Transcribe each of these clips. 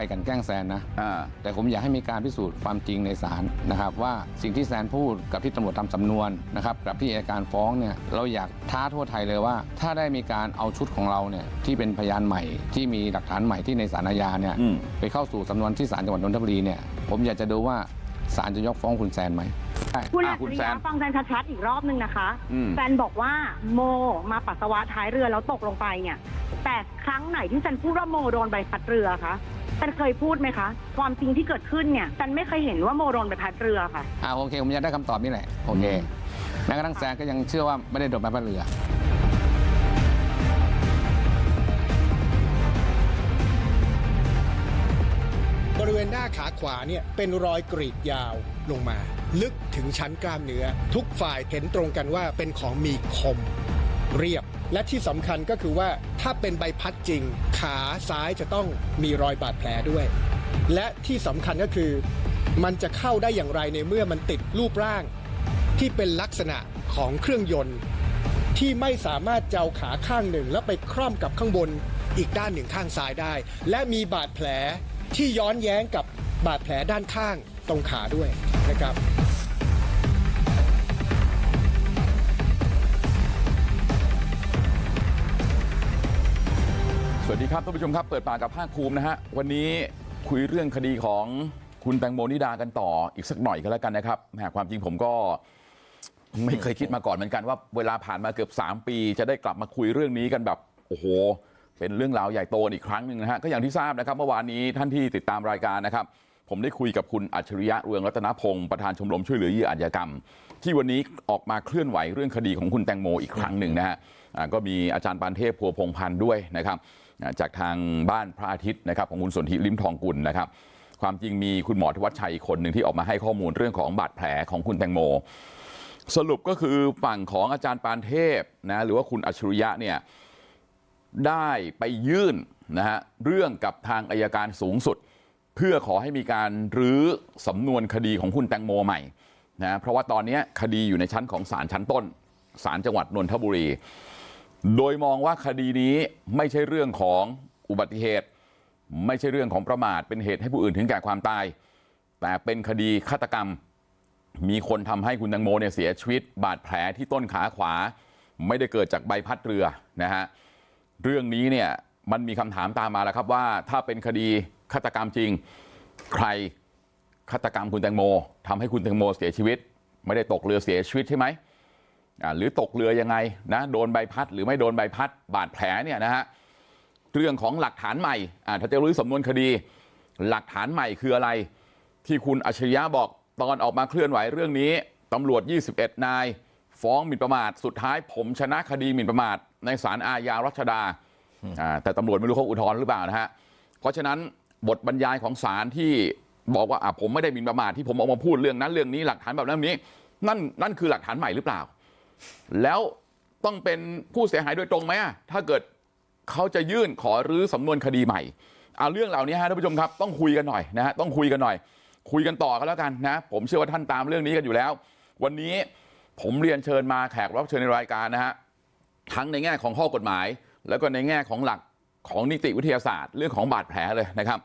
ไปกลันแกล้งแซนนะอ่าแต่ผมอยากให้มีการพิสูจน์ความจริงในศาลนะครับว่าสิ่งที่แซนพูดกับที่ตำรวจทำสำนวนนะครับกับที่อัยการฟ้องเนี่ยเราอยากท้าทั่วไทยเลยว่า ถ้าได้มีการเอาชุดของเราเนี่ยที่เป็นพยานใหม่ ที่มีหลักฐานใหม่ที่ในศาลอาญาเนี่ยอืมไปเข้าสู่สำนวนที่ศาลจังหวัดนนทบุรีเนี่ยผมอยากจะดูว่าศาลจะยกฟ้องคุณแซนไหมใช่คุณอะอัจคุณฉริแซยะนฟังแซนชัดๆอีกรอบนึงนะคะอืมแซนบอกว่าโมมาปัสสาวะท้ายเรือแล้วตกลงไปเนี่ย แต่ครั้งไหนที่แซนพูดว่าโมโดนใบพัดเรือคะ แซนเคยพูดไหมคะ ความจริงที่เกิดขึ้นเนี่ยแซนไม่เคยเห็นว่าโมโดนใบพัดเรือค่ะ อ่าโอเค ผมอยากได้คำตอบนี่แหละ โอเคแม้กระทั่งแซนก็ยังเชื่อว่าไม่ได้โดนใบพัดเรือ บริเวณหน้าขาขวาเนี่ยเป็นรอยกรีดยาวลงมา ลึกถึงชั้นกล้ามเนื้อ ทุกฝ่ายเห็นตรงกันว่าเป็นของมีคม เรียบ และที่สำคัญก็คือว่าถ้าเป็นใบพัดจริง ขาซ้ายจะต้องมีรอยบาดแผลด้วย และที่สำคัญก็คือ มันจะเข้าได้อย่างไรในเมื่อมันติดรูปร่าง ที่เป็นลักษณะของเครื่องยนต์ ที่ไม่สามารถจะเอาขาข้างหนึ่ง แล้วไปคร่อมกับข้างบนอีกด้านหนึ่งข้างซ้ายได้ และมีบาดแผลที่ย้อนแย้งกับบาดแผลด้านข้างตรงขาด้วยนะครับ วัสดีครับท่านผู้ชมครับเปิดปากกับภาคภูมินะฮะวันนี้คุยเรื่องคดีของคุณแตงโมนิดากันต่ออีกสักหน่อยก็แล้วกันนะครับแหมความจริงผมก็ไม่เคยคิดมาก่อนเหมือนกันว่าเวลาผ่านมาเกือบ3ปี จะได้กลับมาคุยเรื่องนี้กันแบบโอ้โห เป็นเรื่องราวใหญ่โตอีกครั้งหนึ่งนะฮะก็อย่างที่ทราบนะครับเมื่อวานนี้ท่านที่ติดตามรายการนะครับ ผมได้คุยกับคุณอัจฉริยะเรืองรัตนพงศ์ประธานชมรมช่วยเหลือเหยื่ออาชญากรรม ที่วันนี้ออกมาเคลื่อนไหวเรื่องคดีของคุณแตงโมอีกครั้งหนึ่งนะฮะก็มีอาจารย์ปานเทพพัวพงพันธ์ด้วยนะครับ จากทางบ้านพระอาทิตย์นะครับของคุณสนธิลิมทองกุลนะครับความจริงมีคุณหมอธวัชชัยอีกคนหนึ่งที่ออกมาให้ข้อมูลเรื่องของบาดแผลของคุณแตงโม สรุปก็คือฝั่งของอาจารย์ปานเทพนะหรือว่าคุณอัจฉริยะเนี่ยได้ไปยื่นนะฮะเรื่องกับทางอายการสูงสุด เพื่อขอให้มีการรื้อสำนวนคดีของคุณแตงโมใหม่นะเพราะว่าตอนนี้คดีอยู่ในชั้นของศาลชั้นต้นศาลจังหวัดนนทบุรี โดยมองว่าคดีนี้ไม่ใช่เรื่องของอุบัติเหตุไม่ใช่เรื่องของประมาทเป็นเหตุให้ผู้อื่นถึงแก่ความตายแต่เป็นคดีฆาตกรรมมีคนทำให้คุณตังโมเนี่ยเสียชีวิตบาดแผลที่ต้นขาขวาไม่ได้เกิดจากใบพัดเรือนะฮะเรื่องนี้เนี่ยมันมีคำถามตามมาแล้วครับว่าถ้าเป็นคดีฆาตกรรมจริงใครฆาตกรรมคุณแตงโมทำให้คุณแตงโมเสียชีวิตไม่ได้ตกเรือเสียชีวิตใช่ไหม หรือตกเรือยังไงนะโดนใบพัดหรือไม่โดนใบพัดบาดแผลเนี่ยนะฮะเรื่องของหลักฐานใหม่อ่าถ้าจะรู้สำนวนคดีหลักฐานใหม่คืออะไรที่คุณอัจฉริยะบอกตอนออกมาเคลื่อนไหวเรื่องนี้ตำรวจ 21 นาย ฟ้องหมิ่นประมาทสุดท้ายผมชนะคดีหมิ่นประมาทในศาลอาญารัชดาอ่าแต่ตำรวจไม่รู้เขาอุทธรณ์หรือเปล่านะฮะเพราะฉะนั้นบทบรรยายของศาลที่บอกว่าอะผมไม่ได้หมิ่นประมาทที่ผมออกมาพูดเรื่องนั้นเรื่องนี้หลักฐานแบบนั้นนี้นั่นนั่นคือหลักฐานใหม่หรือเปล่า แล้วต้องเป็นผู้เสียหายโดยตรงไหมถ้าเกิดเขาจะยื่นขอรื้อสำนวนคดีใหม่เอาเรื่องเหล่านี้ฮะท่านผู้ชมครับต้องคุยกันหน่อยนะฮะต้องคุยกันหน่อยคุยกันต่อกันแล้วกันนะผมเชื่อว่าท่านตามเรื่องนี้กันอยู่แล้ว วันนี้ผมเรียนเชิญมาแขกรับเชิญในรายการนะฮะทั้งในแง่ของข้อกฎหมาย แล้วก็ในแง่ของหลักของนิติวิทยาศาสตร์เรื่องของบาดแผลเลยนะครับ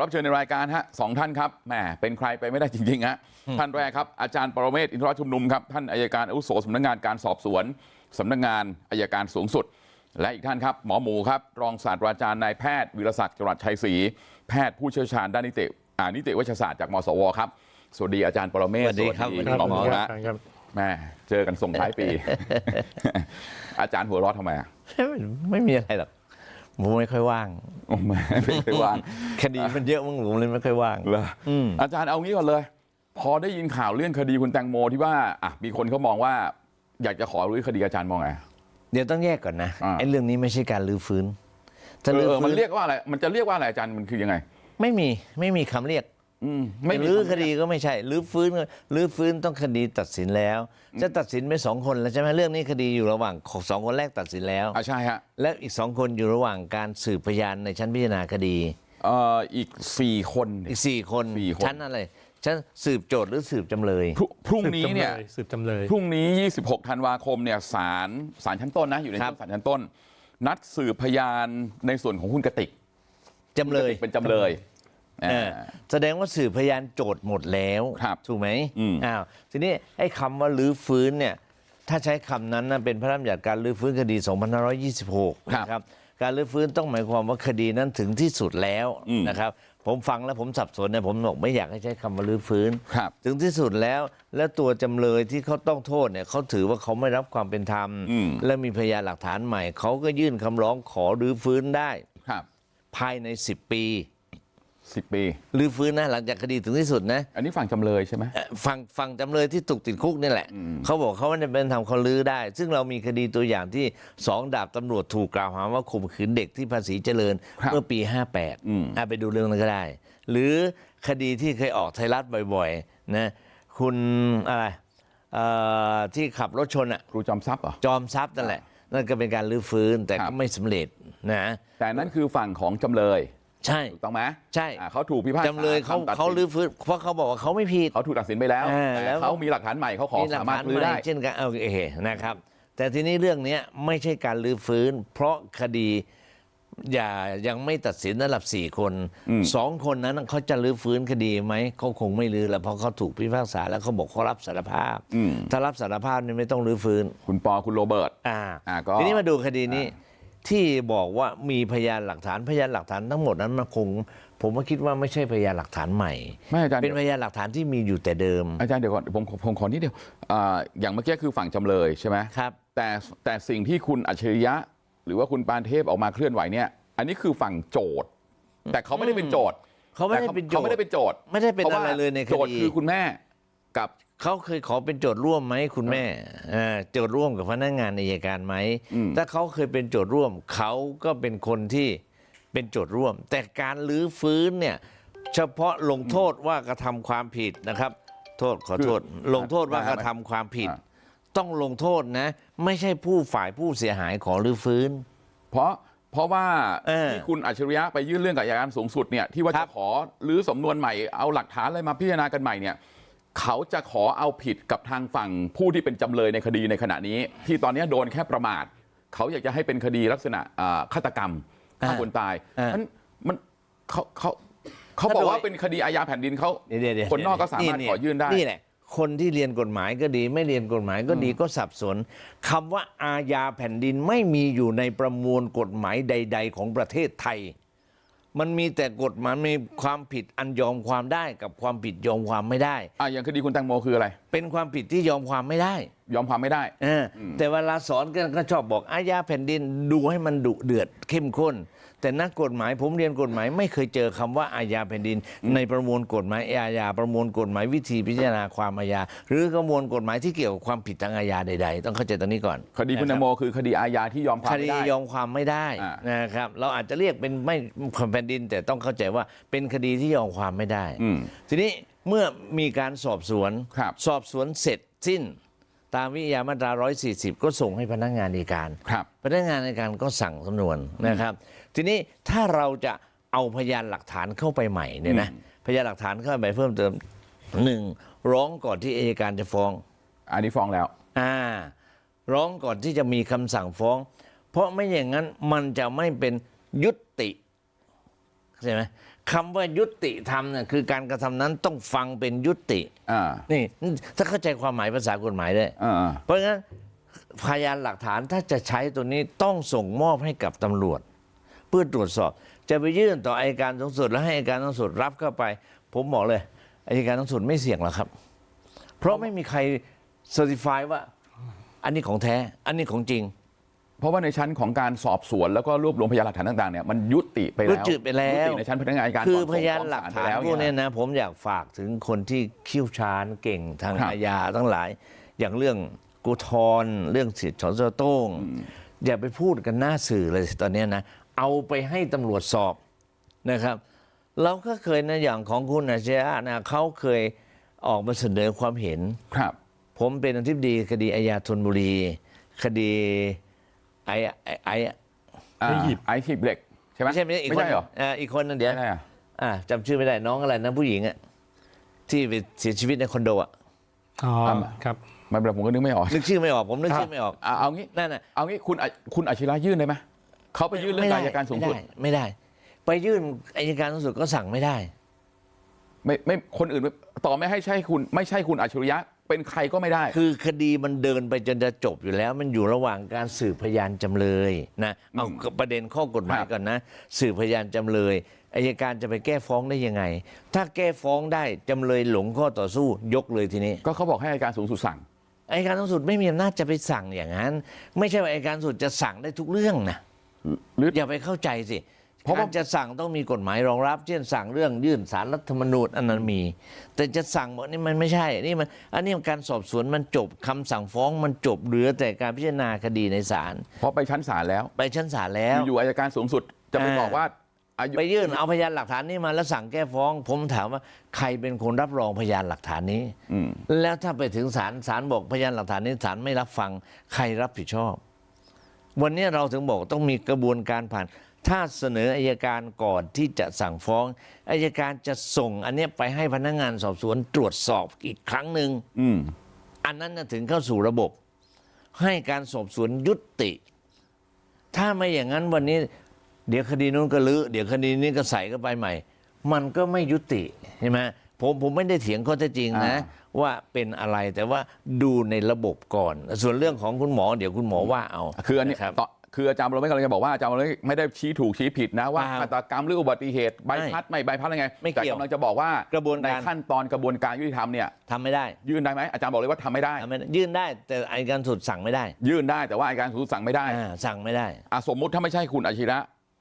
รับเชิญในรายการฮะสองท่านครับแหมเป็นใครไปไม่ได้จริงๆฮะท่านแรกครับอาจารย์ปรเมศวร์อินทรชุมนุมครับท่านอายการอาวุโสสำนักงานการสอบสวนสำนักงานอายการสูงสุดและอีกท่านครับหมอหมูครับรองศาสตราจารย์นายแพทย์วิรศักดิ์จรัสชัยศรีแพทย์ผู้เชี่ยวชาญด้านนิติอ่านิติเวชศาสตร์จากมสวครับสวัสดีอาจารย์ปรเมศวร์สวัสดีครับสวัสสวัสดีหมอหมูครัฮะบครับแม่เจอกันส่งท้ายปี อาจารย์หัวเร้อทำไมอะไม่ไม่มีอะไรหรอก ผมไม่ค่อยว่างโอ้แม่ไม่เคยว่างคดีมันเยอะมั้งผมเลยไม่ค่อยว่างเหรออมอาจารย์เอางี้ก่อนเลย พอได้ยินข่าวเรื่องคดีคุณแตงโมที่ว่าอะมีคนเขามองว่า อยากจะขอรื้อคดีอาจารย์มองไงเดี๋ยวต้องแยกก่อนนะอ่าไอ้เรื่องนี้ไม่ใช่การลื้อฟื้นเอถ้าลื้ออมันฟื้นเรียกว่าอะไรมันจะเรียกว่าอะไรอาจารย์มันคือยังไง ไม่มีไม่มีคำเรียกอืม ไม่มีลื้อำคดีก็ไม่ใช่ลื้อฟื้นก็ลื้อฟื้นต้องคดีตัดสินแล้ว จะตัดสินไปสองคนแล้วใช่ไหมเรื่องนี้คดีอยู่ระหว่างสองคนแรกตัดสินแล้วอะใช่ฮะและอีกสองคนอยู่ระหว่างการสืบพยานในชั้นพิจารณาคดีเอ่ออีกสี่คนเนี่ยอีกสี่คนสี่คนชั้นอะไรชั้นสืบโจทย์หรือสืบจำเลยพรุ่งพรุ่งนี้เนี่ยสืบจำเลยพรุ่งนี้ 26ธันวาคมเนี่ยศาลศาลชั้นต้นนะอยู่ในครัชั้บนศาลชั้นต้น นัดสืบพยานในส่วนของคุณกติกจำเลยเป็นจำเลยเออ แสดงว่าสืบพยานโจทย์หมดแล้วครับถูกไหมอืมอ้าวทีนี้ไอ้คำว่าลื้อฟื้นเนี่ยถ้าใช้คำนั้นนะเป็นพระราชบัญญัติการลื้อฟื้นคดี 2526ครับนะครับการลื้อฟื้นต้องหมายความว่าคดีนั้นถึงที่สุดแล้วอืมนะครับผมฟังแล้วผมสับสนเนี่ยผมบอกไม่อยากให้ใช้คำว่าลื้อฟื้นครับถึงที่สุดแล้วและตัวจำเลยที่เขาต้องโทษเนี่ยเขาถือว่าเขาไม่รับความเป็นธรรมอืมและมีพยานหลักฐานใหม่ เขาก็ยื่นคำร้องขอรื้อฟื้นได้ครับภายใน 10 ปี สิบปีรื้อฟื้นนะหลังจากคดีถึงที่สุดนะ อันนี้ฝั่งจำเลยใช่ไหมเอ่อฝั่งฝั่งจำเลยที่ถูกติดคุกนี่แหละ เขาบอกเขาไม่ได้เป็นทำเขาลื้อได้ ซึ่งเรามีคดีตัวอย่างที่สองดาบตำรวจถูกกล่าวหาว่าข่มขืนเด็กที่ภาษีเจริญ ครับเมื่อปี อืม 58อะไปดูเรื่องนั้นก็ได้ หรือคดีที่เคยออกไทยรัฐบ่อยๆนะคุณอะไรเอ่อที่ขับรถชนอะครูจอมทรัพย์เหรอ จอมทรัพย์นั่นแหละ นั่นก็เป็นการลื้อฟื้นแต่ครัก็บ ไม่สำเร็จนะ แต่นั่นคือฝั่งของจำเลย ใช่ถูกต้องไหมใช่ อ่าเขาถูกพิพากษาจำเลยเขาคำตัดสินเขาลื้อฟื้นเพราะเขาบอกว่าเขาไม่ผิด เขาถูกตัดสินไปแล้วอ่าแต่แล้ว เขามีหลักฐานใหม่เขาขอหลัสามารถฐนลื้อได้ใหม่เช่นกันเอาโอเคนะครับ แต่ทีนี้เรื่องเนี้ยไม่ใช่การลื้อฟื้น เพราะคดีอย่ายังไม่ตัดสินระดับสี่คนอืม สองคนนั้นเขาจะลื้อฟื้นคดีไหมเขาคงไม่ลื้อแล้วเพราะเขาถูกพิพากษาแล้วเขาบอกเขารับสารภาพ อืมถ้ารับสารภาพนี่ไม่ต้องลื้อฟื้นคุณปอคุณโรเบิร์ต อ่าอ่าก็ทีนี้มาดูคดีนี้ ที่บอกว่ามีพยานหลักฐานพยานหลักฐานทั้งหมดนั้นมันคง ผมว่าคิดว่าไม่ใช่พยานหลักฐานใหม่ไม่อาจารย์เป็นพยานหลักฐานที่มีอยู่แต่เดิมอาจารย์เดี๋ยวก่อนผมผมขอนิดเดียวอ่าอย่างเมื่อกี้คือฝั่งจำเลยใช่ไหมครับแต่แต่สิ่งที่คุณอัจฉริยะ หรือว่าคุณปานเทพออกมาเคลื่อนไหวเนี่ย อันนี้คือฝั่งโจทย์แต่เขาไม่ได้เป็นโจทย์เขาไม่ได้เป็นโจทย์เขาไม่ได้เป็นโจทย์ไม่ได้เป็นพาะว่าอะไรเลยในคดีโจทย์คือคุณแม่กับ เขาเคยขอเป็นโจทย์ร่วมไหมคุณแม่อ่าโจทย์ร่วมกับพนักงานอายการไหมอืมถ้าเขาเคยเป็นโจทย์ร่วมเขาก็เป็นคนที่เป็นโจทย์ร่วม แต่การลื้อฟื้นเนี่ยเฉพาะลงโทษว่ากระทำความผิดนะครับ โทษขอโทษ ลงโทษว่ากระทำความผิด ต้องลงโทษนะ ไม่ใช่ผู้ฝ่ายผู้เสียหายขอรื้อฟื้น เพราะเพราะว่าเออที่คุณอัจฉริยะไปยื่นเรื่องกับอัยการสูงสุดเนี่ยที่ว่าครัจะบขอรื้อสำนวนใหม่เอาหลักฐานอะไรมาพิจารณากันใหม่เนี่ย เขาจะขอเอาผิดกับทางฝั่งผู้ที่เป็นจำเลยในคดีในขณะนี้ที่ตอนนี้โดนแค่ประมาทเขาอยากจะให้เป็นคดีลักษณะอ่าฆาตกรรมฆ่าคนตายอ่านั้นมันเขาเขาเขาบอกว่าเป็นคดีอาญาแผ่นดินเขาเดี๋ยวเดี๋ยวคนนอกก็สามารถขอยื่นได้นี่แหละคนที่เรียนกฎหมายก็ดี ไม่เรียนกฎหมายก็ดีก็สับสนคำว่าอาญาแผ่นดินไม่มีอยู่ในประมวลกฎหมายใด ๆ ของประเทศไทย มันมีแต่กฎหมายมีความผิดอันยอมความได้กับความผิดยอมความไม่ได้ อะอย่างคดีคุณแตงโมคืออะไร เป็นความผิดที่ยอมความไม่ได้ยอมความไม่ได้ เอออแต่เวลาสอนก็ก็ชอบบอกอาญาแผ่นดินดูให้มันดุเดือดเข้มข้น แต่นักกฎหมายผมเรียนกฎหมายไม่เคยเจอคำว่าอาญาแผ่นดิน ในประมวลกฎหมายอาญาประมวลกฎหมายวิธีพิจารณาความอาญา หรือกระมวลกฎหมายที่เกี่ยวกับความผิดทางอาญาใด ๆ ต้องเข้าใจตรงนี้ก่อนคดีคุณแตงโมคือคดีอาญาที่ยอมความคไม่ดีได้ยอมความไม่ได้อ่านะครับเราอาจจะเรียกเป็นไม่แผ่นดิน แต่ต้องเข้าใจว่าเป็นคดีที่ยอมความไม่ได้อืมทีนี้เมื่อมีการสอบสวนครับสอบสวนเสร็จสิ้น ตามวิทยามาตรา 140 ก็ส่งให้พนักงานในการครับ พนักงานในการก็สั่งสำนวนนะครับ ทีนี้ถ้าเราจะเอาพยานหลักฐานเข้าไปใหม่เนี่ยนะพยานหลักฐานเข้าไปเพิ่มเติมหนึ่งร้องก่อนที่อัยการจะฟ้อง อันนี้ฟ้องแล้ว อ่า ร้องก่อนที่จะมีคำสั่งฟ้อง เพราะไม่อย่างนั้นมันจะไม่เป็นยุติเข้าใจไหม คำว่ายุติธรรมเนี่ยคือการกระทำนั้นต้องฟังเป็นยุติอ่านี่ถ้าเข้าใจความหมายภาษากฎหมายได้อ่าเพราะงั้นพยานหลักฐานถ้าจะใช้ตัวนี้ต้องส่งมอบให้กับตำรวจ เพื่อตรวจสอบ จะไปยื่นต่ออัยการสูงสุดแล้วให้อัยการสูงสุดรับเข้าไป ผมบอกเลยอัยการสูงสุดไม่เสี่ยงหรอกครับ เพราะไม่มีใครเซอร์ติฟายว่า อันนี้ของแท้ อันนี้ของจริง เพราะว่าในชั้นของการสอบสวนแล้วก็รวบรวมพยานหลักฐานต่างๆเนี่ยมันยุติไปแล้วยุติไปแล้วยุติในชั้นพนักงานอัยการคือก่พส่งยานฟ้องหลักศลฐานไปแล้วพวกเนี่เนี้ยยนะผมอยากฝากถึงคนที่เขี้ยวชาญเก่งทางครับอาญาทั้งหลาย อย่างเรื่องกูทอนเรื่องสิทธิ์สอนสโต้งอย่าไปพูดกันหน้าสื่อเลยตอนเนี้ยนะเอาไปให้ตำรวจสอบนะครับ เราก็เคยนะอย่างของคุณอาชญะนะเขาเคยออกมาเสนอความเห็นครับ ผมเป็นอธิบดีคดีอาญาธนบุรี คดี ไอไอไออ่าไอ้หีบ ไอหีบเหล็กใช่ไหมไม่ใช่ไม่ใช่อีกไม่คนใช่เหรออ่าอีกคนนึงเดี๋ยว ไม่ใช่อะอ่าจำชื่อไม่ได้น้องอะไรนะผู้หญิงอะที่ไปเสียชีวิตในคอนโดอะอ๋อครับ ไม่เป็นไรผมก็นึกไม่ออกนึกชื่อไม่ออกผมนึกครับชื่อไม่ออก อะเอางี้นั่นน่ะ เอางี้คุณอะคุณอาชิระยื่นได้ไหมเขาไปยื่นเรื่องกับอัยการสูงสุด ไม่ได้ไม่ได้ ไปยื่นอายการสูงสุดก็สั่งไม่ได้ ไม่ไม่คนอื่นไม่ต่อไม่ให้ใช่คุณไม่ใช่คุณอัจฉริยะ เป็นใครก็ไม่ได้ คือคดีมันเดินไปจนจะจบอยู่แล้ว มันอยู่ระหว่างการสืบพยานจำเลยนะเอาประเด็นข้อกฎหมายครับก่อนนะสืบพยานจำเลยอายการจะไปแก้ฟ้องได้ยังไง ถ้าแก้ฟ้องได้จำเลยหลงข้อต่อสู้ยกเลยทีนี้ ก็เขาบอกให้อัยการสูงสุดสั่งอายการสูงสุดไม่มีอำนาจจะไปสั่งอย่างนั้น ไม่ใช่ว่าอายการสูงสุดจะสั่งได้ทุกเรื่องนะหรืออย่าไปเข้าใจสิเพราะว่า การจะสั่งต้องมีกฎหมายรองรับเช่นสั่งเรื่องยื่นสารรัฐธรรมนูญอันนั้นมี แต่จะสั่งบอกนี่มันไม่ใช่นี่มันอันนี้การสอบสวนมันจบคำสั่งฟ้องมันจบเหลือแต่การพิจารณาคดีในศาลเพราะไปชั้นศาลแล้ว ไปชั้นศาลแล้ว อยู่ๆอัยการสูงสุดจะไปอ่าบอกว่าอายุไปยื่นเอาพยานหลักฐานนี้มาแล้วสั่งแก้ฟ้อง ผมถามว่าใครเป็นคนรับรองพยานหลักฐานนี้อืมแล้วถ้าไปถึงศาลศาลบอกพยานหลักฐานนี้ศาลไม่รับฟัง ใครรับผิดชอบ วันนี้เราถึงบอกต้องมีกระบวนการผ่าน ถ้าเสนออายการก่อนที่จะสั่งฟ้องอายการจะส่ง อันเนี้ยไปให้พนักงานสอบสวนตรวจสอบอีกครั้งหนึ่งอืมอันนั้นน่ะถึงเข้าสู่ระบบ ให้การสอบสวนยุติ ถ้าไม่อย่างนั้นวันนี้ เดี๋ยวคดีนู้นก็ลือเดี๋ยวคดีนี้ก็ใส่เข้าไปใหม่ มันก็ไม่ยุติใช่ไหมผมผมไม่ได้เถียงข้อเท็จจริงนะ ว่าเป็นอะไรแต่ว่าดูในระบบก่อน ส่วนเรื่องของคุณหมอ เดี๋ยวคุณหมอว่าเอาคืออันนี้ะครับต่อ คืออาจารย์บรมไม่กำลังจะบอกว่าอาจารย์บรมไม่ได้ชี้ถูกชี้ผิดนะว่าเปล่าฆาตกรรมหรืออุบัติเหตุใบพัดไม่ใบพัดอะไรไงไม่แต่เกี่ยวกำลังจะบอกว่ากระบวนการในขั้นตอนกระบวนการยุติธรรมเนี่ยทำไม่ได้ ยื่นได้ไหมอาจารย์บอกเลยว่าทำไม่ได้ทำไม่ได้ ยื่นได้แต่อายการสุดสั่งไม่ได้ ยื่นได้แต่ว่าอัยการสูงสุดสั่งไม่ได้อ่าสั่งไม่ได้อะสมมุติถ้าไม่ใช่คุณอาชิระ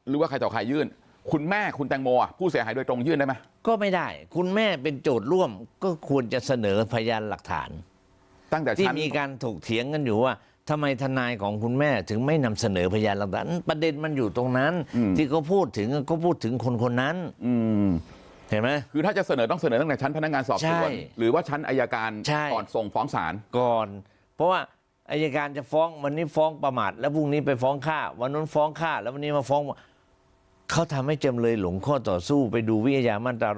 หรือว่าใครต่อใครยื่น คุณแม่คุณแตงโมอะผู้เสียหายโดยตรงยื่นได้ไหมก็ไม่ได้ คุณแม่เป็นโจทย์ร่วมก็ควรจะเสนอพยานหลักฐาน ตั้งแต่ที่ชั้นมีการถกเถียงกันอยู่ว่า ทำไมทนายของคุณแม่ถึงไม่นำเสนอพยานหลักฐานประเด็นมันอยู่ตรงนั้น ที่เขาพูดถึงก็พูดถึงคนคนนั้นอืมเห็นไหมคือถ้าจะเสนอต้องเสนอตั้งแต่ชั้นพนักงานสอบสวนใช่หรือว่าชั้นอายการใช่ก่อนส่งฟ้องศาลก่อน เพราะว่าอายการจะฟ้องวันนี้ฟ้องประมาทแล้วพรุ่งนี้ไปฟ้องฆ่า วันนู้นฟ้องฆ่า แล้ววันนี้มาฟ้องเขาทำให้จำเลยหลงข้อต่อสู้ไปดูวิทยามาตรา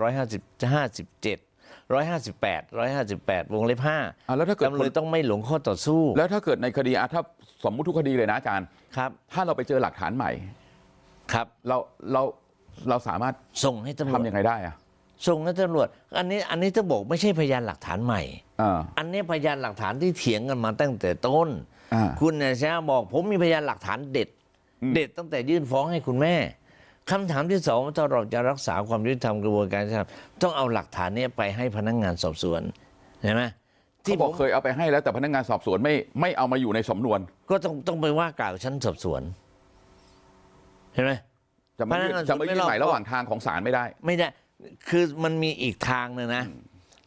150 57 158 158วงเล็บอะแล้วถ้าเกิด5จำเลยต้องไม่หลงข้อต่อสู้ แล้วถ้าเกิดในคดีอะถ้าสมมุติทุกคดีเลยนะอาจารย์ ครับ ถ้าเราไปเจอหลักฐานใหม่ ครับ เราเราเราสามารถส่งให้ตำรวจทำยังไงได้อะส่งให้ตำรวจ อันนี้อันนี้ต้องบอกไม่ใช่พยานหลักฐานใหม่ อ่า อันนี้พยานหลักฐานที่เถียงกันมาตั้งแต่ต้น อ่าคุณเนี่ยใช่บอกผมมีพยานหลักฐานเด็ด อืม เด็ดตั้งแต่ยื่นฟ้องให้คุณแม่ คำถามที่สองว่าถ้าเราจะรักษาความยุติธรรมกระบวนการยุติธรรมต้องเอาหลักฐานเนี้ไปให้พนักงานสอบสวนเห็นไหมเขาที่บผอกมเคยเอาไปให้แล้วแต่พนักงานสอบสวนไม่ไม่เอามาอยู่ในสำนวน ก็ต้องต้องไปว่ากล่าวชั้นสอบสวนเห็นไหมจะไม่ยื่นพนักงานจะไม่ยื่นสอบสวนใหม่ไม่รอบระหว่างทางของศาลไม่ได้ ไม่ได้ คือมันมีอีกทางหนึงนะ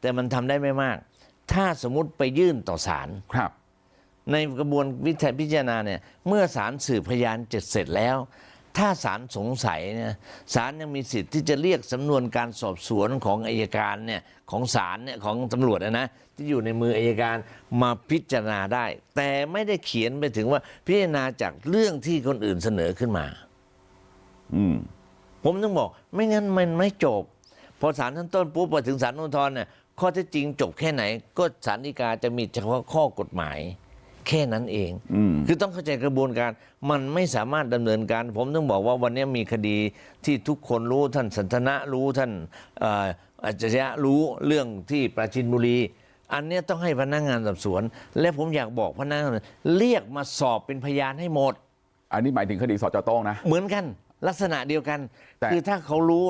แต่มันทำได้ไม่มาก ถ้าสมมุติไปยื่นต่อศาลครับ ในกระบวนวิธีพิจารณาเนี่ย เมื่อศาลสืบพยานเจ็ดเสร็จแล้ว ถ้าศาลสงสัยเนี่ยศาลยังมีสิทธิ์ที่จะเรียกสำนวนการสอบสวนของอายการเนี่ยของศาลเนี่ยของตำรวจนะนะที่อยู่ในมืออายการมาพิจารณาได้ แต่ไม่ได้เขียนไปถึงว่าพิจารณาจากเรื่องที่คนอื่นเสนอขึ้นมา อืมผมต้องบอก ไม่งั้นมันไม่จบ พอศาลชั้นต้นปุ๊บไปถึงศาลอุทธรณ์เนี่ยข้อเท็จจริงจบแค่ไหน ก็ศาลฎีกาจะมีเฉพาะข้อกฎหมาย แค่นั้นเองอืมคือต้องเข้าใจกระบวนการมันไม่สามารถดำเนินการ ผมต้องบอกว่าวันนี้มีคดีที่ทุกคนรู้ท่านสันทนะรู้ท่านเอ่ออาจารยะรู้เรื่องที่ปราจินบุรี อันเนี้ยต้องให้พนักงานสอบสวน และผมอยากบอกพนักงานสอบสวนเรียกมาสอบเป็นพยานให้หมด อันนี้หมายถึงคดีสจโต้งนะ เหมือนกันลักษณะเดียวกันแต่คือถ้าเขารู้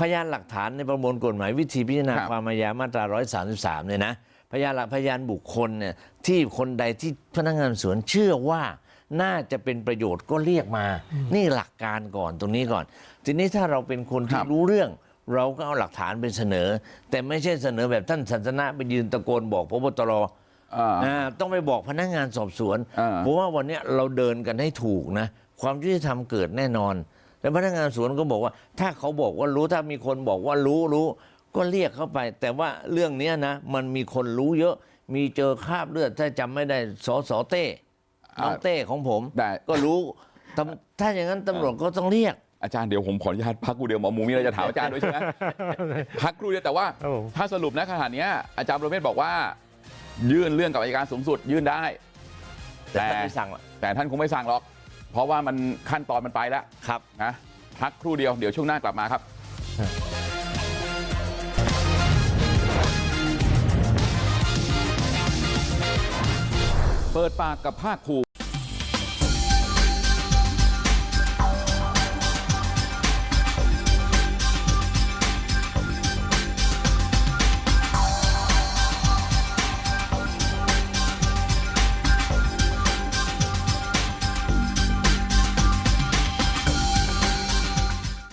พยานหลักฐานในประมวลกฎหมายวิธีพิจารณาครับความอาญามาตรา133เนี่ยนะพยานหลักพยานบุคคลเนี่ยที่คนใดที่พนักงานสวนเชื่อว่าน่าจะเป็นประโยชน์ก็เรียกมา นี่หลักการก่อนตรงนี้ก่อน ทีนี้ถ้าเราเป็นคนคที่รับรู้เรื่อง เราก็เอาหลักฐานไปเสนอ แต่ไม่ใช่เสนอแบบท่านสันทนะไปยืนตะโกนบอกพบตรอ่าอ่าต้องไปบอกพนักงานสอบสวนอ่าเพราะว่าวันเนี้ยเราเดินกันให้ถูกนะ ความยุติธรรมเกิดแน่นอน แล้วพนักงานสวนก็บอกว่า ถ้าเขาบอกว่ารู้ถ้ามีคนบอกว่ารู้รู้ ก็เรียกเข้าไป แต่ว่าเรื่องเนี้ยนะ มันมีคนรู้เยอะ มีเจอคราบเลือดถ้าจำไม่ได้สอสอเต้น้องเต้ของผมได้ก็รู้ตำถ้าอย่างนั้นตำรวจก็ต้องเรียกอาจารย์เดี๋ยวผมขออนุญาตพักกูเดียวหมอหมูมีอะไรจะถามอาจารย์ด้วยใช่ไหมพักครู่เดียวแต่ว่าครับผมถ้าสรุปนะขนาดเนี้ยอาจารย์ประเมศบอกว่า ยื่นเรื่องกับอัยการสูงสุดยื่นได้ แต่แต่ท่านไม่สั่งหรอกแต่ท่านคงไม่สั่งหรอก เพราะว่ามันขั้นตอนมันไปแล้วครับนะพักครู่เดียวเดี๋ยวช่วงหน้ากลับมาครับ